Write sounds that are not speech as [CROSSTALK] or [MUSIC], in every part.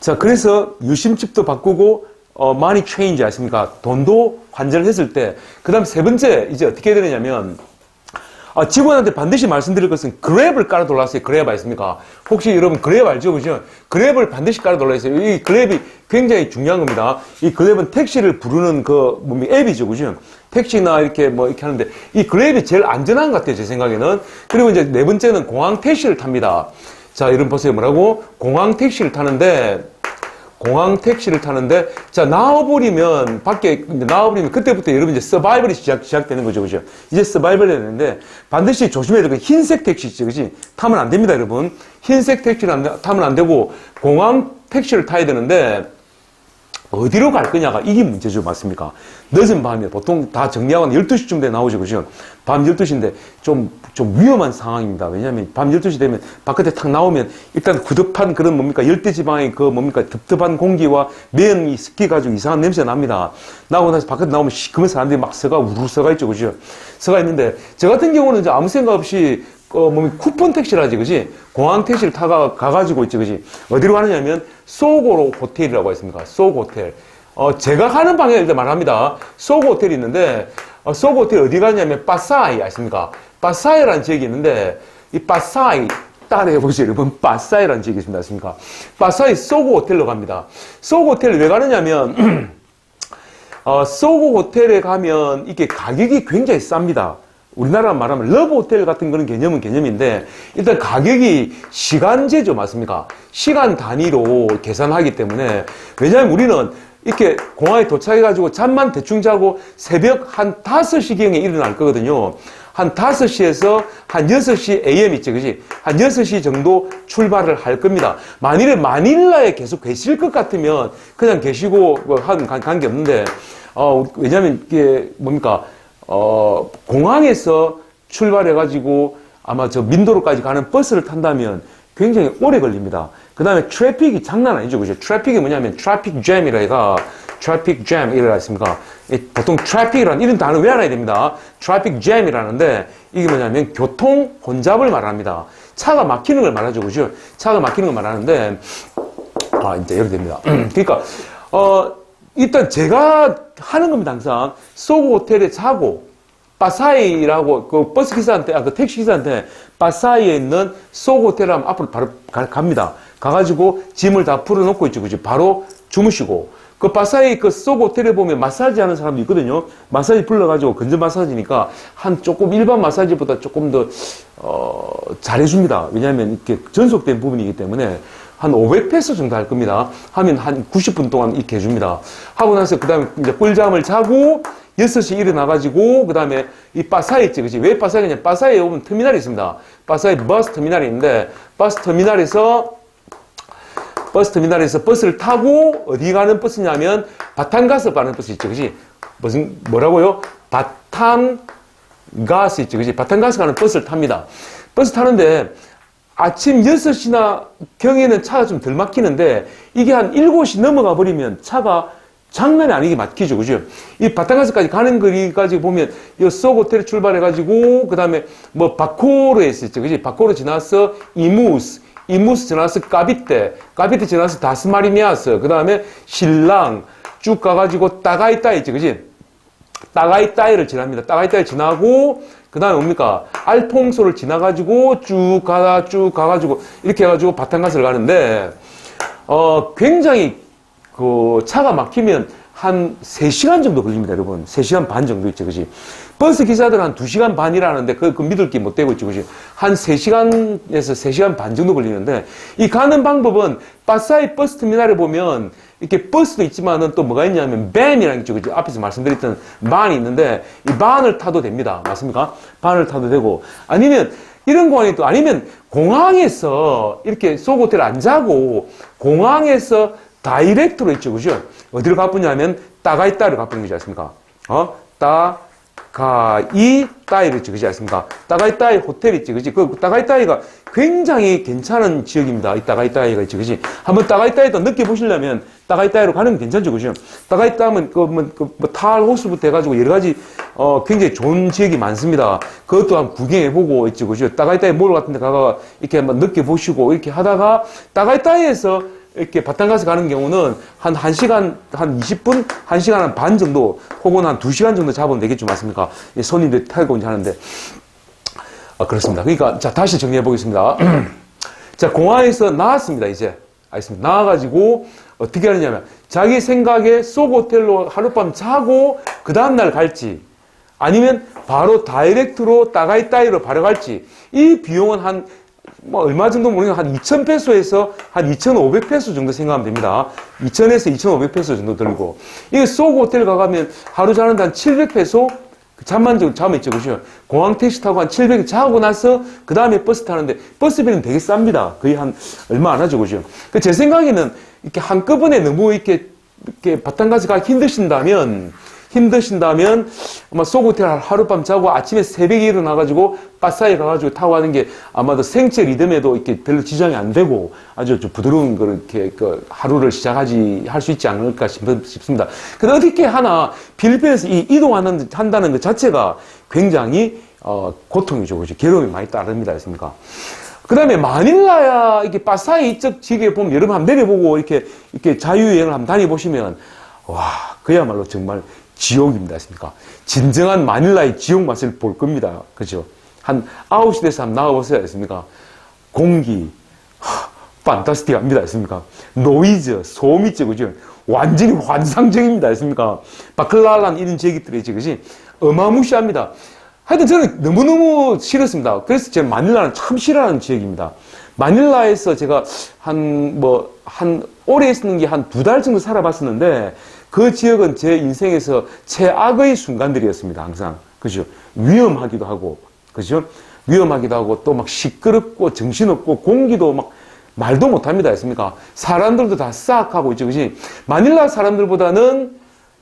자, 그래서 유심칩도 바꾸고, 어, 많이 체인지 아십니까? 돈도 환전을 했을 때, 그 다음 세 번째, 이제 어떻게 해야 되느냐면, 아, 직원한테 반드시 말씀드릴 것은 그랩을 깔아 돌았어요. 그랩 아십니까? 혹시 여러분 그랩 알죠? 그죠? 그랩을 반드시 깔아 돌아있어요. 이 그랩이 굉장히 중요한 겁니다. 이 그랩은 택시를 부르는 그, 뭡니까? 앱이죠. 그죠? 택시나 이렇게 뭐 이렇게 하는데 이 그랩이 제일 안전한 것 같아요. 제 생각에는. 그리고 이제 네 번째는 공항 택시를 탑니다. 자, 여러분 보세요. 뭐라고? 공항 택시를 타는데 공항 택시를 타는데 자 나와버리면 밖에 나와버리면 그때부터 여러분 이제 서바이벌이 시작 시작되는 거죠, 그죠? 이제 서바이벌이 되는데 반드시 조심해야 될 거 흰색 택시 있죠, 그지? 타면 안 됩니다, 여러분. 흰색 택시를 안, 돼- 타면 안 되고 공항 택시를 타야 되는데 어디로 갈 거냐가 이게 문제죠, 맞습니까? 늦은 밤에 보통 다 정리하고 12시쯤 돼 나오죠, 그죠? 밤 12시인데 좀, 좀 위험한 상황입니다. 왜냐하면 밤 12시 되면 바깥에 탁 나오면 일단 구듭한 그런 뭡니까? 열대 지방의 그 뭡니까? 덥덥한 공기와 면이 섞여가지고 이상한 냄새가 납니다. 나오고 나서 바깥에 나오면 시커먼 사람들이 막 서가 우르르 서가 있죠, 그죠? 서가 있는데 저 같은 경우는 이제 아무 생각 없이 어, 뭐, 쿠폰 택시라지, 그지? 공항 택시를 타가, 가가지고 있지, 그지? 어디로 가느냐면, 소고로 호텔이라고 했습니다. 소고 호텔. 어, 제가 가는 방향을 일단 말합니다. 소고 호텔이 있는데, 어, 소고 호텔 어디 가냐면, 빠사이 아십니까? 빠사이라는 지역이 있는데, 이 빠사이, 따라해 보세요, 여러분. 빠사이라는 지역이 있습니다. 아십니까? 빠사이 소고 호텔로 갑니다. 소고 호텔 왜 가느냐면, [CLEARS THROAT] 어, 소고 호텔에 가면 이게 가격이 굉장히 쌉니다. 우리나라 말하면 러브 호텔 같은 그런 개념은 개념인데 일단 가격이 시간제죠 맞습니까? 시간 단위로 계산하기 때문에 왜냐하면 우리는 이렇게 공항에 도착해가지고 잠만 대충 자고 새벽 한 5시경에 일어날 거거든요. 한 5시에서 한 6시 AM 있지, 그지? 한 6시 정도 출발을 할 겁니다. 만일에 마닐라에 계속 계실 것 같으면 그냥 계시고 뭐 한 관계 없는데, 어, 왜냐면 이게 뭡니까? 어, 공항에서 출발해가지고 아마 저 민도로까지 가는 버스를 탄다면 굉장히 오래 걸립니다. 그 다음에 트래픽이 장난 아니죠. 그죠? 트래픽이 뭐냐면 트래픽 잼이라 해가 트래픽 잼 이라 했습니까? 이 보통 트래픽이라는 이런 단어 왜 알아야 됩니다. 트래픽 잼이라는데 이게 뭐냐면 교통 혼잡을 말합니다. 차가 막히는 걸 말하죠. 그죠? 차가 막히는 걸 말하는데 아, 이제 이렇게 됩니다. [CLEARS THROAT] 그러니까, 어, 일단 제가 하는 겁니다, 항상. 소고 호텔에 자고, 빠사이라고, 그 버스 기사한테, 아, 그 택시 기사한테, 빠사이에 있는 소고 호텔 하면 앞으로 바로 가, 갑니다. 가가지고 짐을 다 풀어놓고 있죠, 그죠? 바로 주무시고. 그 빠사이 그 소고 호텔에 보면 마사지 하는 사람도 있거든요. 마사지 불러가지고 건전 마사지니까 한 조금 일반 마사지보다 조금 더, 어, 잘해줍니다. 왜냐하면 이렇게 전속된 부분이기 때문에 한 500페소 정도 할 겁니다. 하면 한 90분 동안 이렇게 해줍니다. 하고 나서 그 다음에 이제 꿀잠을 자고 6시 일어나가지고 그 다음에 이 빠사이 있지, 그지? 왜 빠사이냐? 빠사이에 오면 터미널이 있습니다. 빠사이 버스 터미널이 있는데 버스 터미널에서 버스 터미널에서 버스를 타고 어디 가는 버스냐면 바탄가스 가는 버스 있죠, 그지? 무슨 뭐라고요? 바탄 가스 있죠, 그지? 바탄 가스 가는 버스를 탑니다. 버스 타는데 아침 6시나 경에는 차가 좀 덜 막히는데 이게 한 7시 넘어가 버리면 차가 장난이 아니게 막히죠, 그죠? 이 바탄가스까지 가는 거리까지 보면 이 소고텔에 출발해가지고 그 다음에 뭐 바코르에 있었죠, 그지? 바코르 지나서 이무스, 이무스 지나서 까비떼, 까비떼 지나서 다스마리미아스, 그 다음에 신랑 쭉 가가지고 따가이따 있지, 그지? 따가이따이를 지납니다. 따가이따이 지나고 그 다음에 뭡니까? 알퐁소를 지나가지고 쭉 가다 쭉 가가지고 이렇게 해가지고 바탄가스를 가는데 어 굉장히 그 차가 막히면 한 3시간 정도 걸립니다, 여러분. 3시간 반 정도 있죠, 그지? 버스 기사들은 한 2시간 반이라는데 그, 그 믿을 게 못 되고 있죠, 그지? 한 3시간에서 3시간 반 정도 걸리는데 이 가는 방법은 빠사이 버스 터미널에 보면 이렇게 버스도 있지만은 또 뭐가 있냐면 밴이라는 게 있죠, 그지? 앞에서 말씀드렸던 반이 있는데 이 반을 타도 됩니다. 맞습니까? 반을 타도 되고 아니면 이런 공항이 또 아니면 공항에서 이렇게 소고텔 안 자고 공항에서 다이렉트로 있죠, 그죠? 어디로 가쁘냐면 따가이따이로 가쁘는 거지 않습니까? 어? 따 가이 따이로 있죠, 그지 않습니까? 따가이 따이 호텔 있지, 그지? 그 따가이 따이가 굉장히 괜찮은 지역입니다. 이 따가이 따이가 있죠, 그지? 한번 따가이 따이도 느껴보시려면 따가이 따이로 가는 게 괜찮죠, 그죠? 따가이따이면 그, 뭐, 그, 뭐, 타알 호수부터 해가지고 여러 가지, 어, 굉장히 좋은 지역이 많습니다. 그것도 한번 구경해보고 있죠, 그죠? 따가이 따이 몰 같은 데 가가 이렇게 한번 느껴보시고 이렇게 하다가 따가이 따이에서 이렇게 바탕가스 가는 경우는 한 1시간, 한 20분, 1시간 반 정도, 혹은 한 2시간 정도 잡으면 되겠죠. 맞습니까? 이 손님들 타고 이제 하는데. 아, 그렇습니다. 그러니까, 자, 다시 정리해 보겠습니다. [CLEARS THROAT] 자, 공항에서 나왔습니다, 이제. 알겠습니다. 나와가지고, 어떻게 하느냐면, 자기 생각에 속 호텔로 하룻밤 자고, 그 다음날 갈지, 아니면 바로 다이렉트로 따가이 따이로 바로 갈지, 이 비용은 한, 뭐, 얼마 정도 모르겠는데, 한 2,000페소에서 한 2,500페소 정도 생각하면 됩니다. 2,000에서 2,500페소 정도 들고. 이게 속 호텔 가가면 하루 자는데 한 700페소? 그 잠만 좀 자면 있죠, 그죠? 공항 택시 타고 한 700 자고 나서 그 다음에 버스 타는데 버스비는 되게 쌉니다. 거의 한 얼마 안 하죠, 그죠? 그제 생각에는 이렇게 한꺼번에 너무 이렇게 이렇게 바탕가스 가기 힘드신다면 힘드신다면 아마 소고텔 하룻밤 자고 아침에 새벽에 일어나가지고 바사에 가가지고 타고 가는 게 아마도 생체 리듬에도 이렇게 별로 지장이 안 되고 아주 좀 부드러운 걸 이렇게 그 하루를 시작하지 할 수 있지 않을까 싶, 싶습니다. 근데 어떻게 하나 필리핀에서 이 이동하는 한다는 것 자체가 굉장히 어, 고통이죠, 그죠? 괴로움이 많이 따릅니다, 했습니까? 그 다음에 마닐라야, 이렇게 바사이 이쪽 지역에 보면 여러분 한번 내려보고 이렇게, 이렇게 자유여행을 한번 다녀보시면, 와, 그야말로 정말 지옥입니다. 했습니까? 진정한 마닐라의 지옥 맛을 볼 겁니다. 그죠? 한 9시 돼서 한번 나가보세요. 했습니까? 공기, 하, 판타스틱합니다. 했습니까? 노이즈, 소음 있죠. 그죠? 완전히 환상적입니다. 했습니까? 바클라란 이런 지역들이 있지. 그지? 어마무시합니다. 하여튼 저는 너무너무 싫었습니다. 그래서 제가 마닐라는 참 싫어하는 지역입니다. 마닐라에서 제가 한, 뭐, 한, 오래 있는 게 한 두 달 정도 살아봤었는데, 그 지역은 제 인생에서 최악의 순간들이었습니다. 항상. 그죠? 위험하기도 하고, 그죠? 위험하기도 하고, 또 막 시끄럽고, 정신없고, 공기도 막 말도 못합니다. 했습니까? 사람들도 다 싹 하고 있죠. 그지? 마닐라 사람들보다는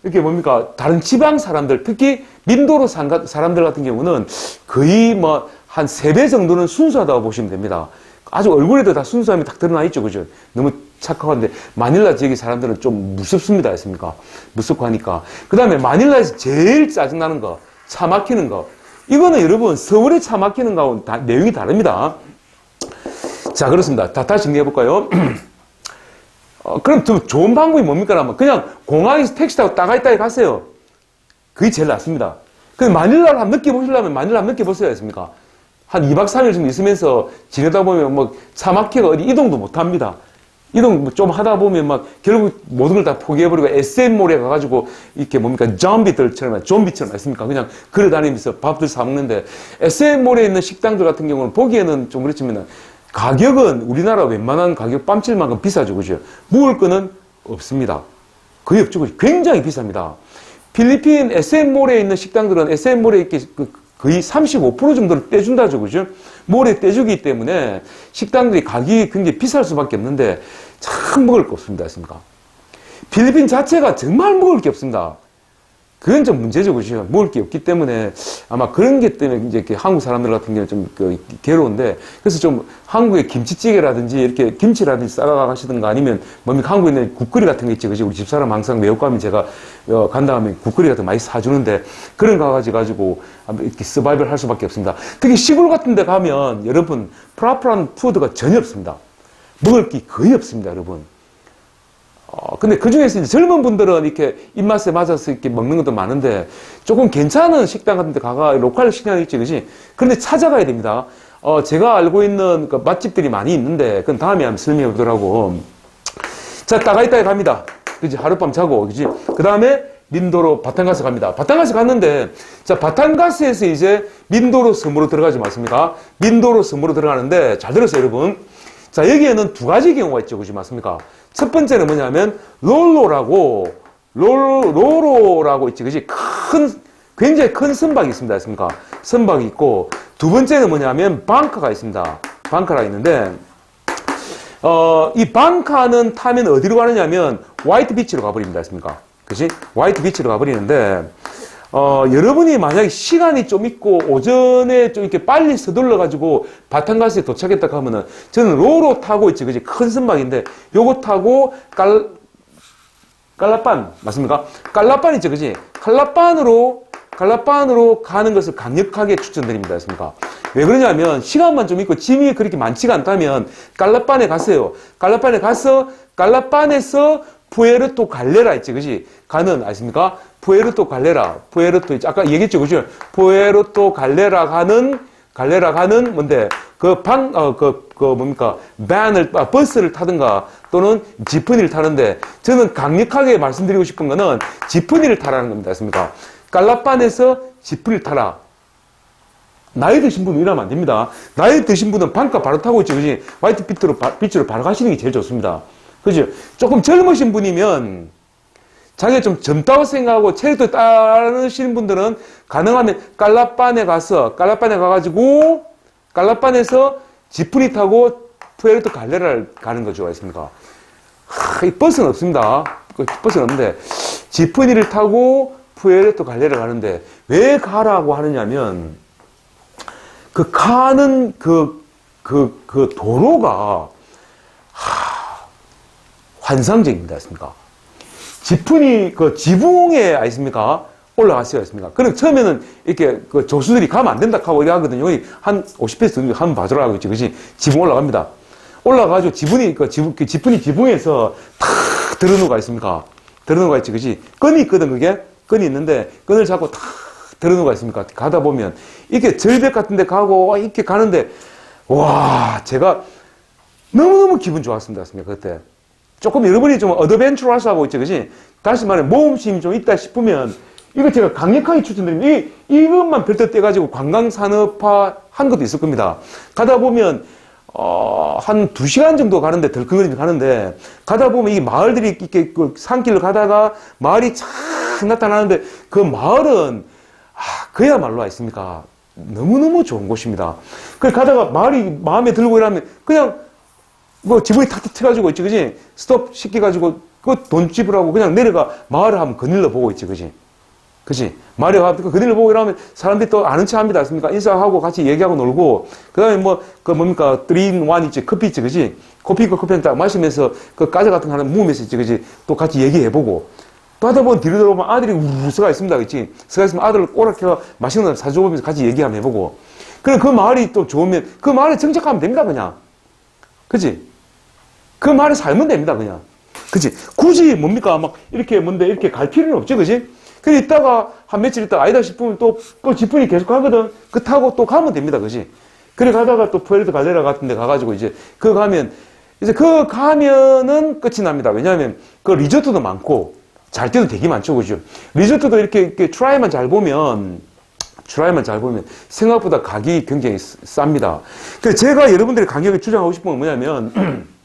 이렇게 뭡니까? 다른 지방 사람들, 특히 민도로 산 사람들 같은 경우는 거의 뭐 한 세 배 정도는 순수하다고 보시면 됩니다. 아주 얼굴에도 다 순수함이 딱 드러나 있죠. 그죠? 너무 착각한데 마닐라 지역의 사람들은 좀 무섭습니다. 했습니까? 무섭고 하니까. 그 다음에 마닐라에서 제일 짜증나는 거, 차 막히는 거. 이거는 여러분 서울에 차 막히는 거하고 다, 내용이 다릅니다. 자, 그렇습니다. 다 다시 정리해볼까요? [CLEARS THROAT] 어, 그럼 더 좋은 방법이 뭡니까? 그냥 공항에서 택시 타고 따가있다에 가세요. 그게 제일 낫습니다. 근데 마닐라를 한번 느껴보시려면 마닐라 한번 느껴보세요. 했습니까? 한 2박 3일 좀 있으면서 지내다 보면 뭐 차 막히가 어디 이동도 못 합니다. 이동 뭐좀 하다 보면 막 결국 모든 걸 다 포기해버리고 SM몰에 가가지고 이렇게 뭡니까 좀비들처럼 좀비처럼 했습니까? 그냥 걸어 다니면서 밥들 사 먹는데 SM몰에 있는 식당들 같은 경우는 보기에는 좀 그렇지만 가격은 우리나라 웬만한 가격 빰칠만큼 비싸죠, 그죠? 먹을 거는 없습니다. 거의 없죠? 굉장히 비쌉니다. 필리핀 SM몰에 있는 식당들은 SM몰에 이렇게 그 거의 35% 정도를 떼준다죠, 그죠? 몰에 떼주기 때문에 식당들이 가격이 굉장히 비쌀 수밖에 없는데 참 먹을 거 없습니다, 했습니까? 필리핀 자체가 정말 먹을 게 없습니다. 그건 좀 문제죠, 그죠? 먹을 게 없기 때문에 아마 그런 게 때문에 이제 한국 사람들 같은 경우는 좀 그, 괴로운데 그래서 좀 한국의 김치찌개라든지 이렇게 김치라든지 싸가 가시든가 아니면 뭡니까 한국에 있는 국거리 같은 거 있지, 그죠? 우리 집사람 항상 외국 가면 제가 어, 간 다음에 국거리 같은 거 많이 사주는데 그런 거 가지고 이렇게 서바이벌 할 수밖에 없습니다. 특히 시골 같은 데 가면 여러분 프라프란 푸드가 전혀 없습니다. 먹을 게 거의 없습니다, 여러분. 어, 근데 그 중에서 이제 젊은 분들은 이렇게 입맛에 맞아서 이렇게 먹는 것도 많은데 조금 괜찮은 식당 같은 데 가가 로컬 식당이 있지, 그지? 그런데 찾아가야 됩니다. 어, 제가 알고 있는 그 맛집들이 많이 있는데 그건 다음에 한번 설명해 보더라고. 자, 따가이따에 갑니다. 그지? 하룻밤 자고, 그지? 그 다음에 민도로 바탕가스 갑니다. 바탕가스 갔는데, 자, 바탕가스에서 이제 민도로 섬으로 들어가지 않습니까? 민도로 섬으로 들어가는데, 잘 들었어요, 여러분. 자, 여기에는 두 가지 경우가 있죠. 그지 맞습니까? 첫 번째는 뭐냐면, 롤로라고, 롤, 로로라고 있지. 그지? 큰, 굉장히 큰 선박이 있습니다. 했습니까? 선박이 있고, 두 번째는 뭐냐면, 방카가 있습니다. 방카가 있는데, 어, 이 방카는 타면 어디로 가느냐면, 화이트 비치로 가버립니다. 했습니까? 그지? 화이트 비치로 가버리는데, 어, 여러분이 만약에 시간이 좀 있고 오전에 좀 이렇게 빨리 서둘러 가지고 바탕가스에 도착했다 하면은 저는 로로 타고 있지, 그지? 큰 선박인데 요거 타고 깔 깔라판 맞습니까? 깔라판 있죠, 그지? 깔라판으로 깔라판으로 가는 것을 강력하게 추천드립니다, 맞습니까? 왜 그러냐면 시간만 좀 있고 짐이 그렇게 많지가 않다면 깔라판에 가세요. 깔라판에 가서 깔라판에서 푸에르토 갈레라 있지, 그지? 가는 아십니까? 푸에르토 갈레라, 푸에르토 있지. 아까 얘기했죠, 그죠? 푸에르토 갈레라 가는 갈레라 가는 뭔데 그 방 어 그 그 뭡니까 밴을 아, 버스를 타든가 또는 지프니를 타는데 저는 강력하게 말씀드리고 싶은 거는 지프니를 타라는 겁니다. 맞습니까? 깔라판에서 지프니를 타라. 나이 드신 분은 일하면 안 됩니다. 나이 드신 분은 반가 바로 타고 있죠. 그지? 화이트 바, 비트로 바로 가시는 게 제일 좋습니다. 그죠? 조금 젊으신 분이면 자기가 좀 젊다고 생각하고 체력도 따르시는 분들은 가능하면 깔라판에 가서, 깔라판에 가가지고, 깔라판에서 지프니 타고 푸에르토 갈레라를 가는 거죠. 알겠습니까? 하, 이 버스는 없습니다. 그 버스는 없는데, 지프니를 타고 푸에르토 갈레라를 가는데, 왜 가라고 하느냐면, 그 가는 그, 그, 그 도로가, 하, 환상적입니다. 알겠습니까? 지푼이 그 지붕에 아십니까? 올라갔어요. 아십니까? 그럼 처음에는 이렇게 그 조수들이 가면 안 된다 하고 이래 하거든요. 여기 한 50페이스 정도 한번 봐주라 하고 있지. 그지? 지붕 올라갑니다. 올라가가지고 지붕이, 그 지붕, 그 지푼이 지붕에서 탁 들어누가 있습니까? 들어누가 있지. 그지? 끈이 있거든, 그게? 끈이 있는데, 끈을 잡고 탁 들어누가 있습니까? 가다 보면, 이렇게 절벽 같은 데 가고, 이렇게 가는데, 와, 제가 너무너무 기분 좋았습니다. 그때. 조금 여러분이 좀 어드벤처러스 하고 있죠, 그지? 다시 말해, 모험심이 좀 있다 싶으면, 이거 제가 강력하게 추천드립니다. 이, 이것만 별도 떼가지고 관광산업화 한 것도 있을 겁니다. 가다 보면, 어, 한 두 시간 정도 가는데, 덜컹거리면서 가는데, 가다 보면 이 마을들이 이렇게 그 산길을 가다가 마을이 착 나타나는데, 그 마을은, 아, 그야말로 아십니까? 너무너무 좋은 곳입니다. 그 가다가 마을이 마음에 들고 이러면, 그냥 뭐 지붕이 탁탁 쳐가지고 있지, 그지? 스톱 시켜가지고 그돈 지불하고 그냥 내려가 마을을 한번 거닐러 보고 있지, 그지? 그지? 마을에 가서 거닐러 보고 이러면 사람들이 또 아는 체 합니다. 않습니까? 인사하고 같이 얘기하고 놀고, 그 다음에 뭐, 그 뭡니까? 3인1 있지, 커피 있지, 그지? 커피 그 커피 딱 마시면서 그 과자 같은 거 하나 무으면서 있지, 그지? 또 같이 얘기해보고. 또 하다 보면 뒤로 돌아보면 아들이 우르르 서가 있습니다, 그치? 서가 있으면 아들을 꼬락해서 맛있는 거 사줘보면서 같이 얘기 한번 해보고. 그럼 그 마을이 또 좋으면 그 마을에 정착하면 됩니다, 그냥. 그지? 그 말에 살면 됩니다, 그냥. 그지? 굳이 뭡니까? 막 이렇게 뭔데 이렇게 갈 필요는 없죠, 그지? 그래 있다가 한 며칠 있다가 아니다 싶으면 또, 또 지분이 계속 가거든. 그 타고 또 가면 됩니다, 그지? 그래 가다가 또 푸에르토 갈레라 같은 데 가가지고 이제 그 가면, 이제 그 가면은 끝이 납니다. 왜냐하면 그 리조트도 많고 잘 때도 되게 많죠, 그죠? 리조트도 이렇게, 이렇게 트라이만 잘 보면 트라이만 잘 보면 생각보다 가격이 굉장히 쌉니다. 그래서 제가 여러분들이 가격을 주장하고 싶은 건 뭐냐면 [CLEARS THROAT]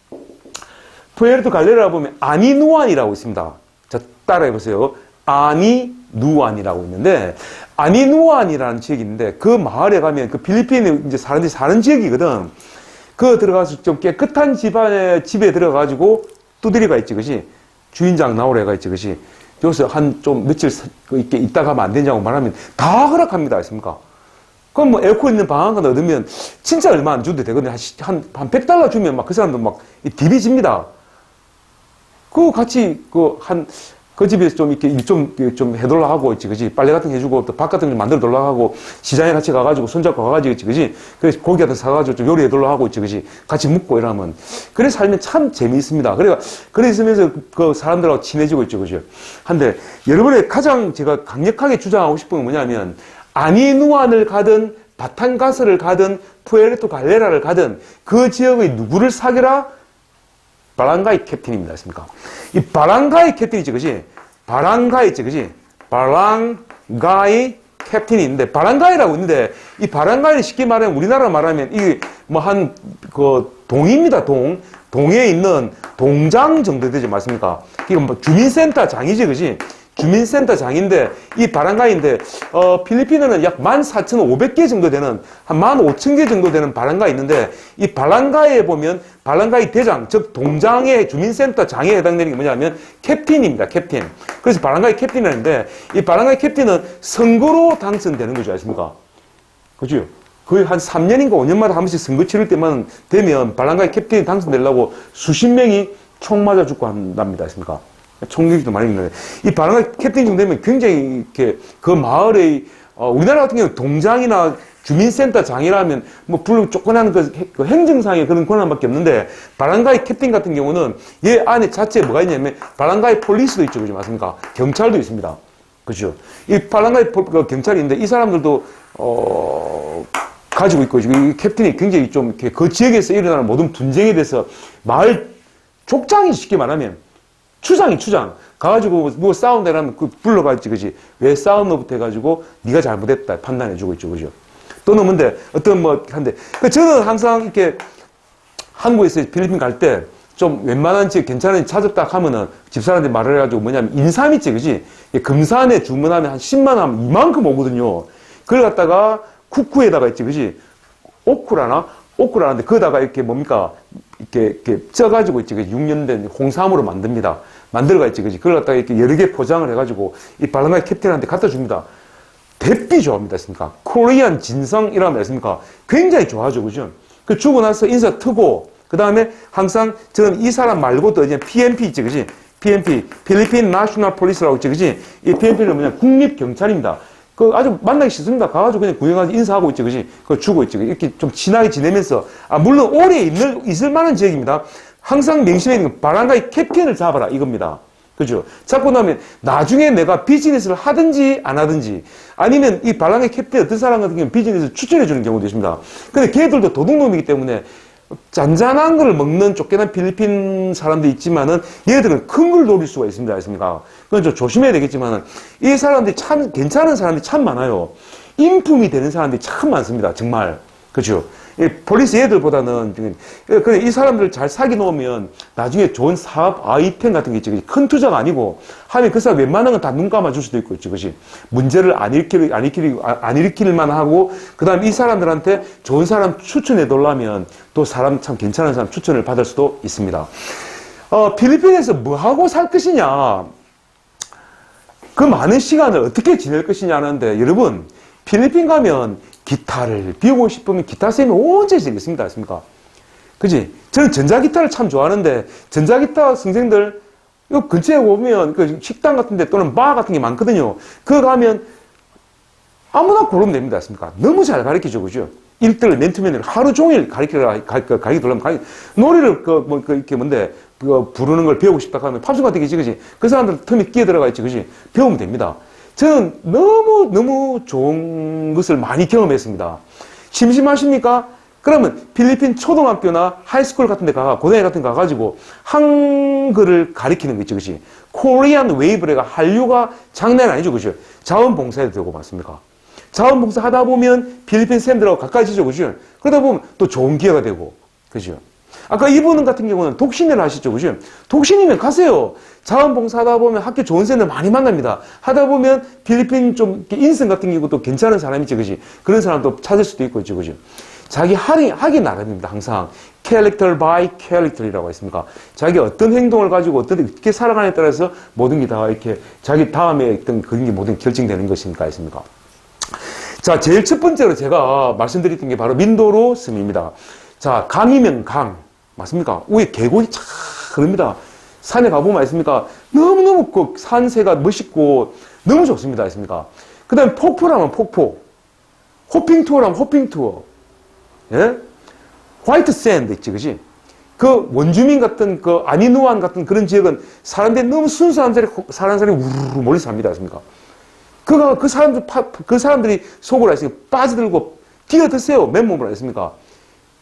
푸에르토 갈레라 보면 아니누안이라고 있습니다. 자, 따라해 보세요. 아니누안이라고 있는데 아니누안이라는 지역이 있는데 그 마을에 가면 그 필리핀에 이제 사람들이 사는 지역이거든. 그 들어가서 좀 깨끗한 집안에 집에 들어가지고 두드리가 있지, 그지? 주인장 나오래가 있지, 그지? 여기서 한 좀 며칠 이렇게 있다 가면 안 되냐고 말하면 다 허락합니다, 아십니까? 그럼 뭐 에어컨 있는 방 하나 얻으면 진짜 얼마 안 줘도 되거든요. 한, 한 100달러 주면 막 그 사람도 막 딥이 집니다. 그 같이 그 한 그 집에서 좀 이렇게 좀, 좀 해달라 하고 있지, 그지? 빨래 같은 거 해주고, 또밥 같은 거 만들어 달라 하고, 시장에 같이 가가지고, 손잡고 가가지고 있지, 그지? 그래서 고기 같은 거 사가지고 좀 요리해 달라 하고 있지, 그지? 같이 묵고 이러면. 그래 살면 참 재미있습니다. 그래가, 그래 있으면서 그 사람들하고 친해지고 있죠, 그죠? 한데, 여러분의 가장 제가 강력하게 주장하고 싶은 건 뭐냐면, 아니누안을 가든, 바탄가스를 가든, 푸에르토 갈레라를 가든, 그 지역의 누구를 사귀라? 바랑가이 캡틴입니다. 아십니까? 이 바랑가이 캡틴이지, 그지? 바랑가이 있지, 그지? 바랑가이 캡틴이 있는데, 바랑가이라고 있는데, 이 바랑가이를 쉽게 말하면, 우리나라 말하면, 이, 뭐, 한, 그, 동입니다, 동. 동에 있는 동장 정도 되지, 맞습니까? 이건 뭐, 주민센터 장이지, 그지? 주민센터 장인데 이 바랑가인데 어, 필리핀에는 약 14,500개 정도 되는 한 15,000개 정도 되는 바랑가 있는데 이 바랑가에 보면 바랑가이 대장 즉 동장의 주민센터 장에 해당되는 게 뭐냐면 캡틴입니다. 캡틴. 그래서 바랑가이 캡틴이라는데 이 바랑가이 캡틴은 선거로 당선되는 거죠. 아십니까? 그죠? 거의 한 3년인가 5년마다 한 번씩 선거 치를 때만 되면 바랑가이 캡틴이 당선되려고 수십 명이 총 맞아 죽고 한답니다. 아십니까? 총격도 많이 있는데 이 바람가 캡틴 정도 되면 굉장히 이렇게 그 마을의 어, 우리나라 같은 경우는 동장이나 주민센터 장이라면 뭐불 쫓겨나는 그, 해- 그 행정상의 그런 권한밖에 없는데 바랑가이 캡틴 같은 경우는 얘 안에 자체에 뭐가 있냐면 바랑가이 폴리스도 있죠, 그죠 맞습니까? 경찰도 있습니다. 그죠? 이 폴- 그 경찰이 있는데 이 사람들도 어 가지고 있고 지금 이 캡틴이 굉장히 좀 이렇게 그 지역에서 일어나는 모든 분쟁에 대해서 마을 족장이 쉽게 말하면 추장이 추장. 가가지고 뭐 싸운다 이러면 그 불러가지 그지? 왜 싸움로부터 해가지고 네가 잘못했다 판단해주고 있죠 그죠? 또는 뭔데 어떤 뭐 한데. 그 저는 항상 이렇게 한국에서 필리핀 갈 때 좀 웬만한 집 괜찮은 집 찾았다 하면은 집사람한테 말을 해가지고 뭐냐면 인삼 있지 그지? 금산에 주문하면 한 10만 원 하면 이만큼 오거든요. 그걸 갖다가 쿠쿠에다가 있지 그지? 오쿠라나? 오쿠라는데 거기다가 이렇게 뭡니까 이렇게 이렇게 쪄가지고 있지 그 6년 된 홍삼으로 만듭니다 만들어가 있지 그지 그걸 갖다가 이렇게 여러 개 포장을 해가지고 이 발랑가이 캡틴한테 갖다 줍니다 대피 좋아합니다, 했습니까? 코리안 진성이라면 했습니까? 굉장히 좋아하죠, 그죠? 그 주고 나서 인사 트고, 그 다음에 항상 저는 이 사람 말고도 이제 PNP 있지, 그지? PNP, 필리핀 나셔널 폴리스라고 있지, 그지? 이 PNP는 뭐냐, 국립경찰입니다. 그 아주 만나기 싫습니다. 가가지고 그냥 구경하지 인사하고 있지, 그지? 그거 주고 있지. 이렇게 좀 친하게 지내면서, 아, 물론 오래 있을, 있을 만한 지역입니다. 항상 명심해 있는 건 바람가이 캡틴을 잡아라, 이겁니다. 그죠? 잡고 나면 나중에 내가 비즈니스를 하든지 안 하든지 아니면 이 발랑의 캡틴 어떤 사람 같은 경우는 비즈니스를 추천해 주는 경우도 있습니다. 근데 걔들도 도둑놈이기 때문에 잔잔한 걸 먹는 쫓겨난 필리핀 사람도 있지만은 얘들은 큰 걸 노릴 수가 있습니다. 있습니까? 그건 좀 조심해야 되겠지만은 이 사람들이 참 괜찮은 사람들이 참 많아요. 인품이 되는 사람들이 참 많습니다. 정말. 그죠? 이 폴리스 애들보다는 지금 그래 이 사람들을 잘 사귀 놓으면 나중에 좋은 사업 아이템 같은 게 있지? 큰 투자가 아니고 하면 그 사람 웬만한 건 다 눈 감아 줄 수도 있고 있지 그지 문제를 안 일으킬 안 일으킬 안 일으킬만 하고 그다음에 이 사람들한테 좋은 사람 추천해 놓으려면 또 사람 참 괜찮은 사람 추천을 받을 수도 있습니다. 어 필리핀에서 뭐 하고 살 것이냐 그 많은 시간을 어떻게 지낼 것이냐 하는데 여러분 필리핀 가면 기타를 배우고 싶으면 기타 쌤이 언제 되겠습니까? 않습니까? 그지? 저는 전자기타를 참 좋아하는데 전자기타 선생들 요 근처에 오면 그 식당 같은데 또는 바 같은 게 많거든요. 그거 가면 아무나 고르면 됩니다. 않습니까? 너무 잘 가르치죠. 그죠? 일들 맨투맨으로 하루 종일 가르치라, 가르치, 가르치 돌려면 가르치, 노래를 그, 뭐, 그, 이렇게 뭔데, 그, 부르는 걸 배우고 싶다 하면 팝송 같은 게 있지, 그지? 그 사람들 틈에 끼어 들어가 있지, 그지? 배우면 됩니다. 저는 너무, 너무 좋은 것을 많이 경험했습니다. 심심하십니까? 그러면 필리핀 초등학교나 하이스쿨 같은 데 가가, 고등학교 같은 데 가가지고 한글을 가리키는 거 있죠, 그지? 코리안 웨이브레가 한류가 장난 아니죠, 그죠? 자원봉사에도 되고 맞습니까? 자원봉사 하다 보면 필리핀 쌤들하고 가까이지죠, 그죠? 그러다 보면 또 좋은 기회가 되고, 그죠? 아까 이분 같은 경우는 독신을 하시죠, 그죠? 독신이면 가세요. 자원봉사 하다 보면 학교 좋은 쌤들 많이 만납니다. 하다 보면 필리핀 좀 인성 같은 경우도 괜찮은 사람 있지, 그지? 그런 사람도 찾을 수도 있고, 있죠, 그죠? 자기 하기, 하기 나름입니다, 항상. character by character이라고 했습니까? 자기 어떤 행동을 가지고 어떻게 살아가냐에 따라서 모든 게 다 이렇게 자기 다음에 어떤 그런 게 모든 결정되는 것이니까 했습니까? 자, 제일 첫 번째로 제가 말씀드렸던 게 바로 민도로 섬입니다. 자, 강이면 강. 맞습니까? 위에 계곡이 쫙 흐릅니다. 산에 가보면 알습니까? 너무너무 그 산세가 멋있고 너무 좋습니다. 알습니까? 그 다음에 폭포라면 폭포. 호핑 투어라면 호핑 투어. 예? 화이트 샌드 있지, 그지? 그 원주민 같은 그 아니누안 같은 그런 지역은 사람들이 너무 순수한 사람이 사는 사람이 우르르 몰려 삽니다. 알습니까? 그가 그 사람들 파- 그 사람들이 속으로 하시니 빠져들고 뛰어드세요 맨몸으로 했습니까?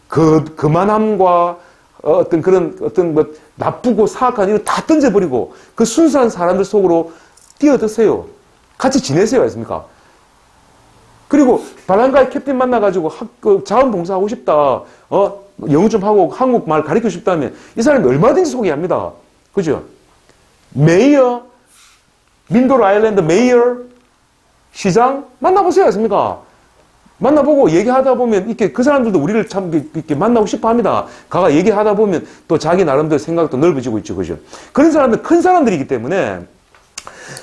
그 그만함과 어, 어떤 그런 어떤 뭐 나쁘고 사악한 이런 다 던져버리고 그 순수한 사람들 속으로 뛰어드세요. 같이 지내세요 했습니까? 그리고 바람가의 캡틴 만나가지고 학, 그 자원봉사하고 싶다. 어 영어 좀 하고 한국말 가르치고 싶다면 이 사람이 얼마든지 소개합니다. 그죠? 메이어 민도로 아일랜드 메이어 시장 만나보세요. 했습니까? 만나보고 얘기하다 보면 이렇게 그 사람들도 우리를 참 이렇게 만나고 싶어 합니다. 가가 얘기하다 보면 또 자기 나름대로 생각도 넓어지고 있죠. 그죠? 그런 사람들 큰 사람들이기 때문에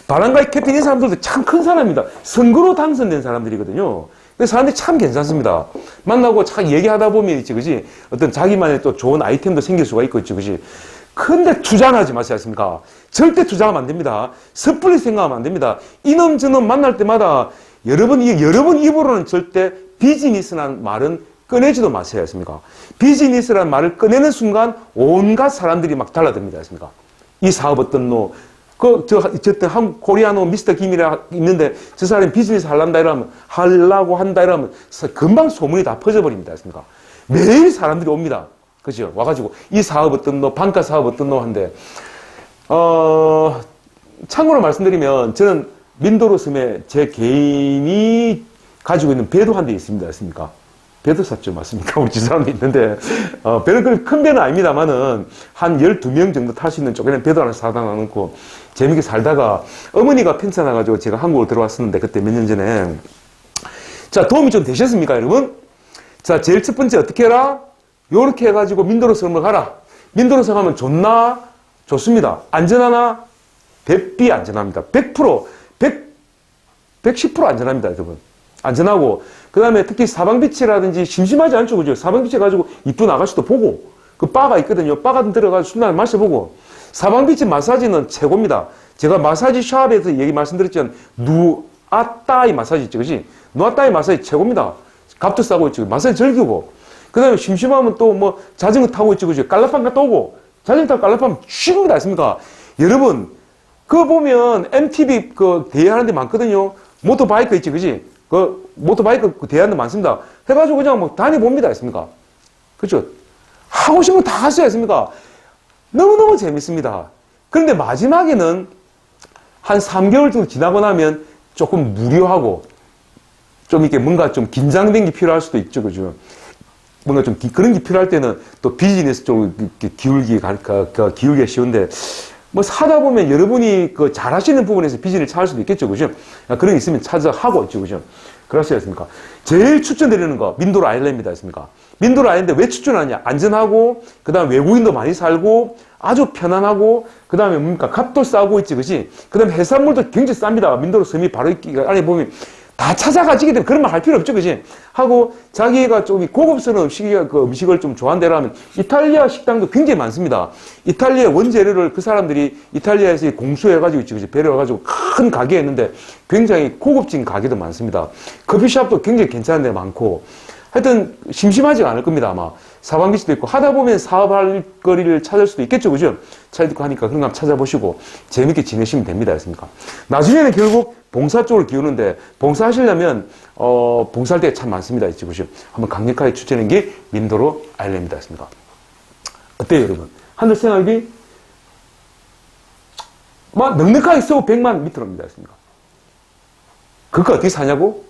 바람가의 캡틴 이 사람들도 참 큰 사람입니다. 선거로 당선된 사람들이거든요. 그래서 사람들이 참 괜찮습니다. 만나고 참 얘기하다 보면 있지, 그지? 어떤 자기만의 또 좋은 아이템도 생길 수가 있고 있지, 그지? 근데 투자는 하지 마세요, 않습니까? 절대 투자하면 안 됩니다. 섣불리 생각하면 안 됩니다. 이놈 저놈 만날 때마다 여러분, 이, 여러분 입으로는 절대 비즈니스라는 말은 꺼내지도 마세요. 했습니까? 비즈니스라는 말을 꺼내는 순간 온갖 사람들이 막 달라듭니다. 했습니까? 이 사업 어떤 노, 그, 저, 어쨌든 한 코리아노 미스터 김이라 있는데 저 사람이 비즈니스 할란다 이러면, 하려고 한다 이러면 서- 금방 소문이 다 퍼져버립니다. 했습니까? 매일 사람들이 옵니다. 그죠? 와가지고 이 사업 어떤 노, 반가 사업 어떤 노 한데, 어, 참고로 말씀드리면 저는 민도로 섬에 제 개인이 가지고 있는 배도 한 대 있습니다. 했습니까? 배도 샀죠. 맞습니까? [LAUGHS] 우리 집사람도 있는데, 어, 배는 그큰 배는 아닙니다만은 한 12명 정도 탈 수 있는 쪽에는 배도 하나 사다 놔놓고 재밌게 살다가 어머니가 편찮아가지고 제가 한국으로 들어왔었는데 그때 몇 년 전에 자, 도움이 좀 되셨습니까, 여러분? 자, 제일 첫 번째 어떻게 해라? 요렇게 해가지고 민도로 섬을 가라. 민도로 섬 가면 좋나? 좋습니다. 안전하나? 대비 안전합니다. 100%, 100, 110% 안전합니다, 여러분. 안전하고, 그 다음에 특히 사방비치라든지 심심하지 않죠, 그죠? 사방비치 가지고 이쁜 아가씨도 보고, 그 바가 있거든요. 바가 들어가서 술 한잔 마셔보고, 사방비치 마사지는 최고입니다. 제가 마사지 샵에서 얘기 말씀드렸지만, 누아따이 마사지 있죠, 그지? 누아따이 마사지 최고입니다. 값도 싸고 있죠. 마사지 즐기고, 그 다음에 심심하면 또 뭐 자전거 타고 있죠, 그죠? 깔라판 갔다 오고, 자전거 타고 깔라판 쉬운 거 아십니까? 여러분, 그거 보면 MTV 그 대회하는 데 많거든요. 모토바이크 있지, 그지? 그 모토바이크 그데 많습니다. 해가지고 그냥 뭐 다녀봅니다, 했습니까? 그죠? 하고 거다 할 수 있습니까? 너무너무 재밌습니다. 그런데 마지막에는 한 3개월 정도 지나고 나면 조금 무료하고 좀 이렇게 뭔가 좀 긴장된 게 필요할 수도 있죠, 그죠? 뭔가 좀 기- 그런 게 필요할 때는 또 비즈니스 쪽으로 기울기, 가- 가- 가- 기울기가 쉬운데 뭐 사다 보면 여러분이 그 잘하시는 부분에서 비즈니스 찾을 수도 있겠죠, 그죠? 아, 그런 게 있으면 찾아 하고 있죠, 그죠? 그렇습니까? 제일 추천드리는 거 민도로 아일랜드입니다, 했습니까? 민도로 아일랜드 왜 추천하냐? 안전하고 그 다음 외국인도 많이 살고 아주 편안하고 그 다음에 뭡니까 값도 싸고 있지, 그지? 그 다음에 해산물도 굉장히 쌉니다. 민도로 섬이 바로 있기 안에 보면 다 찾아가지기 때문에 그런 말 할 필요 없죠, 그지? 하고 자기가 좀 고급스러운 음식이 그 음식을 좀 좋아한다라면 이탈리아 식당도 굉장히 많습니다. 이탈리아 원재료를 그 사람들이 이탈리아에서 공수해가지고 있지, 그지? 배려해가지고 큰 가게 했는데 굉장히 고급진 가게도 많습니다. 커피숍도 굉장히 괜찮은 데 많고 하여튼 심심하지가 않을 겁니다, 아마. 사방기시도 있고 하다 보면 사업할 거리를 찾을 수도 있겠죠, 그죠? 있고 하니까 그런 거 한번 찾아보시고 재밌게 지내시면 됩니다, 했습니까? 나중에는 결국 봉사 쪽을 기우는데 봉사하시려면 어, 봉사할 때 참 많습니다, 있죠, 그죠? 한번 강력하게 추천하는 게 민도로 아일랜드다, 했습니까? 어때요, 여러분? 하늘 생활비 막 넉넉하게 쓰고 100만 밑으로입니다, 했습니까? 그거 어떻게 사냐고?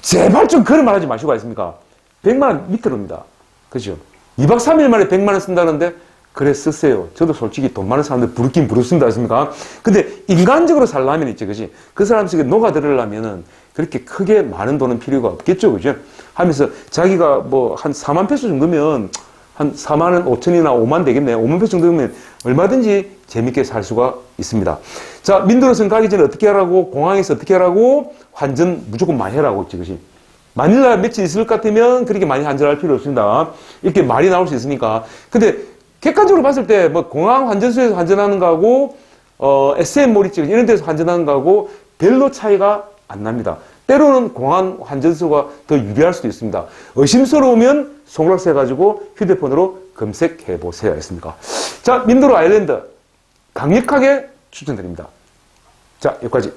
제발 좀 그런 말 하지 마시고 하십니까? 100만 원 밑으로입니다. 그죠? 2박 3일 만에 100만 원 쓴다는데 그래 쓰세요. 저도 솔직히 돈 많은 사람들 부르긴 부르습니다. 하십니까? 근데 인간적으로 살려면 있지, 그지? 그 사람 속에 녹아들으려면은 그렇게 크게 많은 돈은 필요가 없겠죠, 그죠? 하면서 자기가 뭐 한 4만 페소 정도면 한 4만 5천이나 5만 되겠네요. 5만 페소 정도면 얼마든지 재밌게 살 수가 있습니다. 자, 민도로선 가기 전에 어떻게 하라고? 공항에서 어떻게 하라고? 환전 무조건 많이 해라고 했지, 그지? 마닐라 며칠 있을 것 같으면 그렇게 많이 환전할 필요 없습니다. 이렇게 말이 나올 수 있으니까. 근데 객관적으로 봤을 때 뭐 공항 환전소에서 환전하는 거하고 어, SM 몰이집 이런 데서 환전하는 거하고 별로 차이가 안 납니다. 때로는 공항 환전소가 더 유리할 수도 있습니다. 의심스러우면 송락세 가지고 휴대폰으로 검색해 보세요. 했습니까? 자, 민도로 아일랜드 강력하게 추천드립니다. 자, 여기까지.